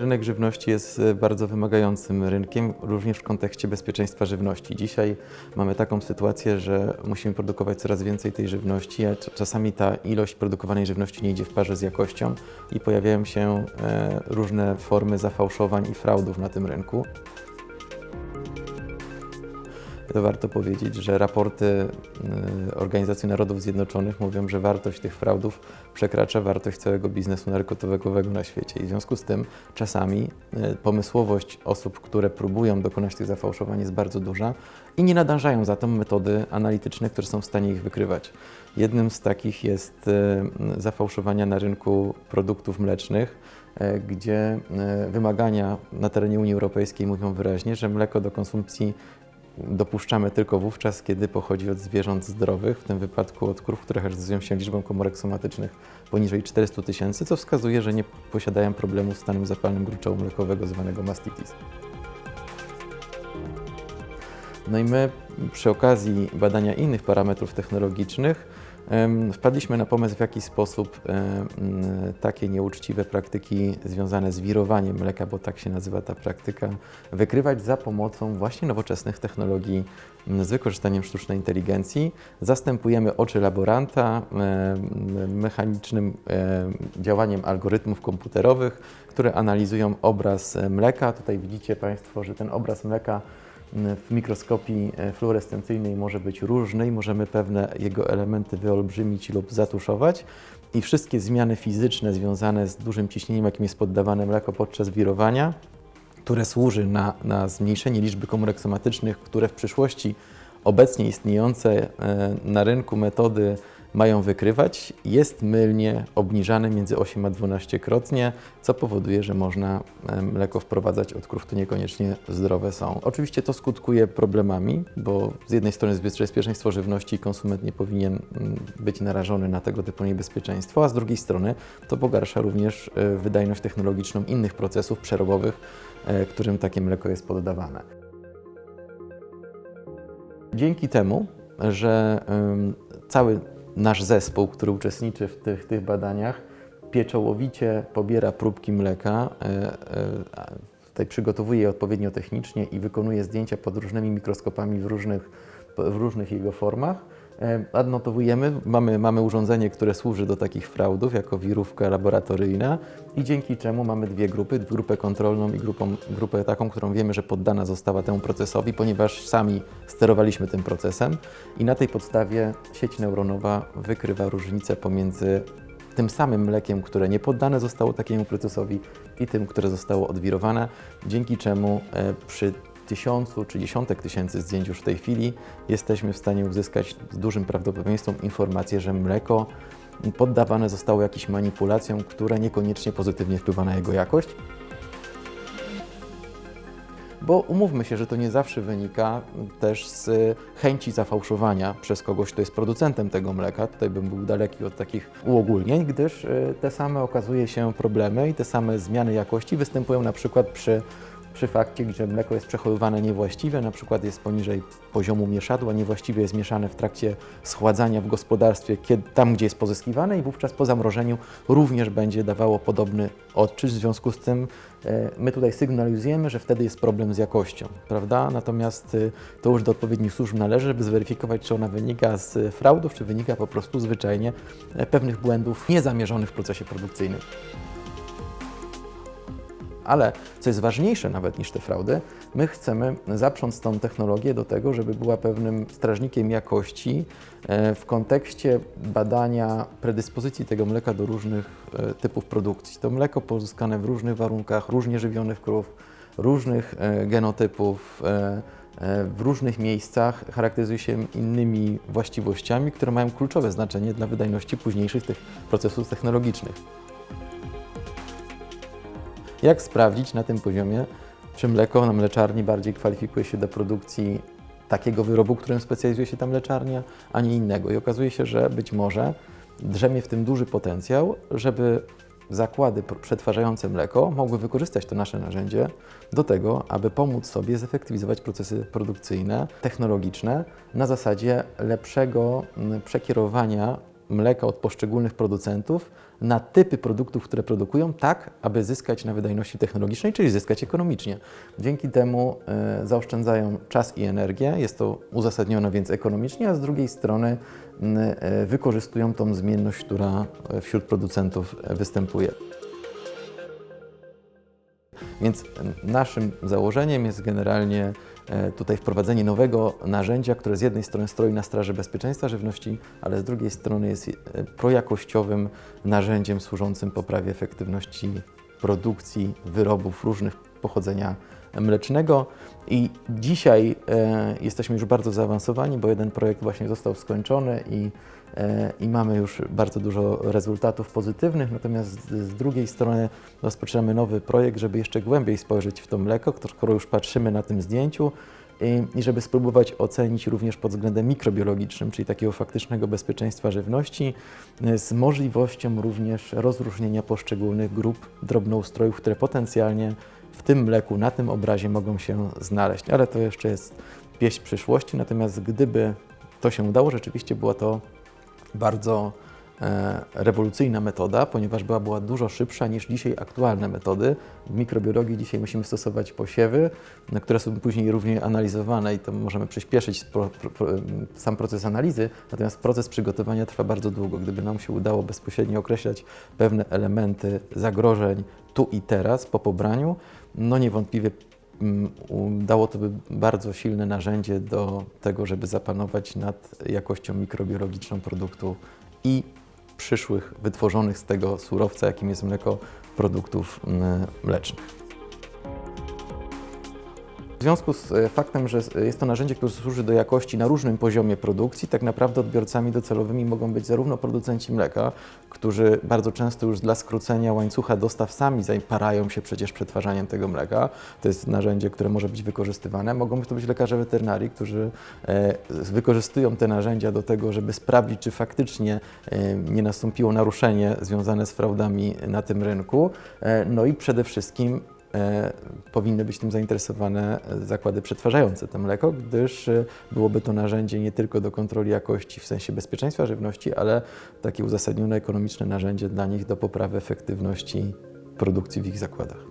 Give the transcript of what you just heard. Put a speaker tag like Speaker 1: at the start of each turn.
Speaker 1: Rynek żywności jest e, bardzo wymagającym rynkiem, również w kontekście bezpieczeństwa żywności. Dzisiaj mamy taką sytuację, że musimy produkować coraz więcej tej żywności, a cz- czasami ta ilość produkowanej żywności nie idzie w parze z jakością i pojawiają się e, różne formy zafałszowań i fraudów na tym rynku. To warto powiedzieć, że raporty y, Organizacji Narodów Zjednoczonych mówią, że wartość tych fraudów przekracza wartość całego biznesu narkotykowego na świecie. I w związku z tym czasami y, pomysłowość osób, które próbują dokonać tych zafałszowań jest bardzo duża i nie nadążają za to metody analityczne, które są w stanie ich wykrywać. Jednym z takich jest y, zafałszowania na rynku produktów mlecznych, gdzie wymagania na terenie Unii Europejskiej mówią wyraźnie, że mleko do konsumpcji dopuszczamy tylko wówczas, kiedy pochodzi od zwierząt zdrowych, w tym wypadku od krów, które charakteryzują się liczbą komórek somatycznych poniżej 400 tysięcy, co wskazuje, że nie posiadają problemu z stanem zapalnym gruczołu mlekowego zwanego mastitis. No i my przy okazji badania innych parametrów technologicznych wpadliśmy na pomysł, w jaki sposób takie nieuczciwe praktyki związane z wirowaniem mleka, bo tak się nazywa ta praktyka, wykrywać za pomocą właśnie nowoczesnych technologii z wykorzystaniem sztucznej inteligencji. Zastępujemy oczy laboranta mechanicznym em, działaniem algorytmów komputerowych, które analizują obraz e, mleka. Tutaj widzicie Państwo, że ten obraz mleka w mikroskopii e, fluorescencyjnej może być różny i możemy pewne jego elementy wyolbrzymić lub zatuszować. I wszystkie zmiany fizyczne związane z dużym ciśnieniem, jakim jest poddawane mleko podczas wirowania, które służy na, na zmniejszenie liczby komórek somatycznych, które w przyszłości obecnie istniejące e, na rynku metody mają wykrywać, jest mylnie obniżane między 8 a 12-krotnie, co powoduje, że można mleko wprowadzać od krów, które niekoniecznie zdrowe są. Oczywiście to skutkuje problemami, bo z jednej strony jest bezpieczeństwo żywności i konsument nie powinien mm, być narażony na tego typu niebezpieczeństwo, a z drugiej strony to pogarsza również e, wydajność technologiczną innych procesów przerobowych, e, którym takie mleko jest poddawane. Dzięki temu, że cały nasz zespół, który uczestniczy w tych, tych badaniach, pieczołowicie pobiera próbki mleka, e, e, tutaj przygotowuje je odpowiednio technicznie i wykonuje zdjęcia pod różnymi mikroskopami w różnych, w różnych jego formach. E, Adnotowujemy, mamy, mamy urządzenie, które służy do takich fraudów jako wirówka laboratoryjna i dzięki czemu mamy dwie grupy, grupę kontrolną i grupą, grupę taką, którą wiemy, że poddana została temu procesowi, ponieważ sami sterowaliśmy tym procesem i na tej podstawie sieć neuronowa wykrywa różnicę pomiędzy tym samym mlekiem, które nie poddane zostało takiemu procesowi i tym, które zostało odwirowane, dzięki czemu e, przy tysiącu czy dziesiątek tysięcy zdjęć już w tej chwili jesteśmy w stanie uzyskać z dużym prawdopodobieństwem informację, że mleko poddawane zostało jakimś manipulacjom, które niekoniecznie pozytywnie wpływa na jego jakość. Bo umówmy się, że to nie zawsze wynika też z chęci zafałszowania przez kogoś, kto jest producentem tego mleka. Tutaj bym był daleki od takich uogólnień, gdyż y, te same okazuje się problemy i te same zmiany jakości występują na przykład przy przy fakcie, że mleko jest przechowywane niewłaściwie, na przykład jest poniżej poziomu mieszadła, niewłaściwie jest mieszane w trakcie schładzania w gospodarstwie, kiedy, tam gdzie jest pozyskiwane i wówczas po zamrożeniu również będzie dawało podobny odczyt. W związku z tym e, my tutaj sygnalizujemy, że wtedy jest problem z jakością, prawda? Natomiast e, to już do odpowiednich służb należy, żeby zweryfikować, czy ona wynika z fraudów, czy wynika po prostu zwyczajnie e, pewnych błędów niezamierzonych w procesie produkcyjnym. Ale co jest ważniejsze nawet niż te fraudy, my chcemy zaprząc tą technologię do tego, żeby była pewnym strażnikiem jakości e, w kontekście badania predyspozycji tego mleka do różnych e, typów produkcji. To mleko pozyskane w różnych warunkach, różnie żywionych krów, różnych e, genotypów, w różnych miejscach charakteryzuje się innymi właściwościami, które mają kluczowe znaczenie dla wydajności późniejszych tych procesów technologicznych. Jak sprawdzić na tym poziomie, czy mleko na mleczarni bardziej kwalifikuje się do produkcji takiego wyrobu, którym specjalizuje się ta mleczarnia, a nie innego? I okazuje się, że być może drzemie w tym duży potencjał, żeby zakłady pr- przetwarzające mleko mogły wykorzystać to nasze narzędzie do tego, aby pomóc sobie zefektywizować procesy produkcyjne, technologiczne na zasadzie lepszego mm, przekierowania mleka od poszczególnych producentów na typy produktów, które produkują, tak aby zyskać na wydajności technologicznej, czyli zyskać ekonomicznie. Dzięki temu e, zaoszczędzają czas i energię, jest to uzasadnione więc ekonomicznie, a z drugiej strony e, wykorzystują tą zmienność, która e, wśród producentów występuje. Więc naszym założeniem jest generalnie tutaj wprowadzenie nowego narzędzia, które z jednej strony stoi na straży bezpieczeństwa żywności, ale z drugiej strony jest e, projakościowym narzędziem służącym poprawie efektywności produkcji wyrobów różnych pochodzenia mlecznego. I dzisiaj e, jesteśmy już bardzo zaawansowani, bo jeden projekt właśnie został skończony i, e, i mamy już bardzo dużo rezultatów pozytywnych. Natomiast z, z drugiej strony rozpoczynamy nowy projekt, żeby jeszcze głębiej spojrzeć w to mleko, skoro już patrzymy na tym zdjęciu. I, I żeby spróbować ocenić również pod względem mikrobiologicznym, czyli takiego faktycznego bezpieczeństwa żywności, e, z możliwością również rozróżnienia poszczególnych grup drobnoustrojów, które potencjalnie w tym mleku, na tym obrazie mogą się znaleźć. Ale to jeszcze jest pieśń przyszłości. Natomiast gdyby to się udało, rzeczywiście była to bardzo rewolucyjna metoda, ponieważ była, była dużo szybsza niż dzisiaj aktualne metody. W mikrobiologii dzisiaj musimy stosować posiewy, na które są później również analizowane i to możemy przyspieszyć pro, pro, pro, sam proces analizy, natomiast proces przygotowania trwa bardzo długo. Gdyby nam się udało bezpośrednio określać pewne elementy zagrożeń tu i teraz po pobraniu, no niewątpliwie mm, dało to by bardzo silne narzędzie do tego, żeby zapanować nad jakością mikrobiologiczną produktu i przyszłych wytworzonych z tego surowca, jakim jest mleko, produktów mm, mlecznych. W związku z e, faktem, że s- jest to narzędzie, które służy do jakości na różnym poziomie produkcji, tak naprawdę odbiorcami docelowymi mogą być zarówno producenci mleka, którzy bardzo często już dla skrócenia łańcucha dostaw sami parają się przecież przetwarzaniem tego mleka. To jest narzędzie, które może być wykorzystywane. Mogą to być lekarze weterynarii, którzy e, wykorzystują te narzędzia do tego, żeby sprawdzić, czy faktycznie e, nie nastąpiło naruszenie związane z fraudami na tym rynku. E, no i przede wszystkim e, powinny być tym zainteresowane e, zakłady przetwarzające to mleko, gdyż e, byłoby to narzędzie nie tylko do kontroli jakości w sensie bezpieczeństwa żywności, ale takie uzasadnione ekonomiczne narzędzie dla nich do poprawy efektywności produkcji w ich zakładach.